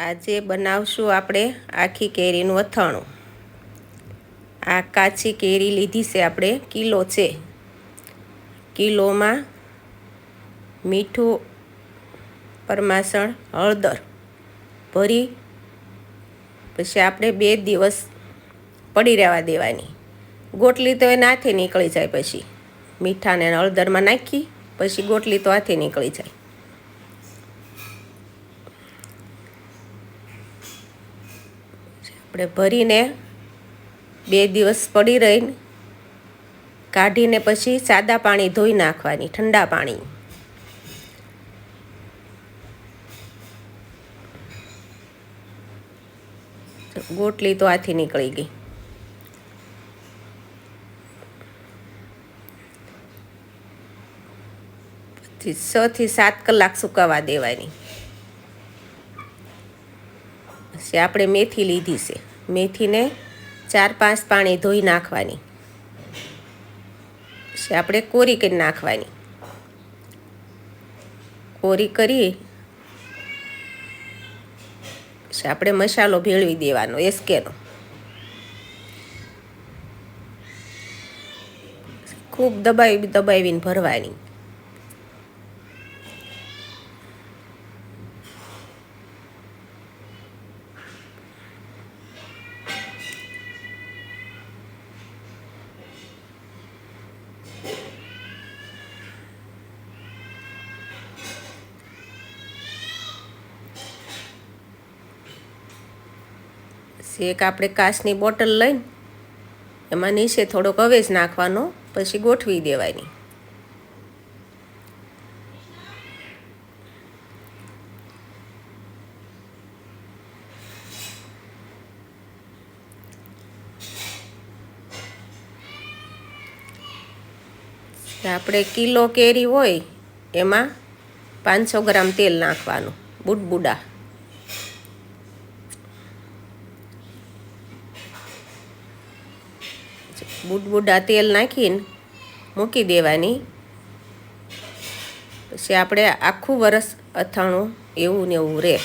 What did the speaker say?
આજે બનાવશું આપણે આખી કેરીનું અથાણું. આ કાચી કેરી લીધી છે આપણે, કિલો છે. કિલોમાં મીઠું, પરમાસણ, હળદર ભરી, પછી આપણે બે દિવસ પડી રહેવા દેવાની. ગોટલી તો એ હાથે નીકળી જાય પછી. મીઠાને હળદરમાં નાખી, પછી ગોટલી તો હાથે નીકળી જાય. આપણે ભરીને બે દિવસ પડી રહીને કાઢીને પછી સાદા પાણી ધોઈ નાખવાની, ઠંડા પાણી. ગોટલી તો આથી નીકળી ગઈ. પછી છ થી સાત કલાક સુકાવા દેવાની. પછી આપણે મેથી લીધી છે. મેથીને ચાર પાંચ પાણી ધોઈ નાખવાની. પછી આપણે કોરી કરી નાખવાની. કોરી કરી પછી આપણે મસાલો ભેળવી દેવાનો એસકેનો. ખૂબ દબાવી દબાવીને ભરવાની. એક આપણે કાચની બોટલ લઈને એમાં નીચે થોડોક અવેજ નાખવાનો, પછી ગોઠવી દેવાની. આપણે કિલો કેરી હોય, એમાં પાંચસો ગ્રામ તેલ નાખવાનું બુડબુડા બુડબુડા તેલ નાખીને મૂકી દેવાની. પછી આપણે આખું વરસ અથાણું એવું ને એવું રહે.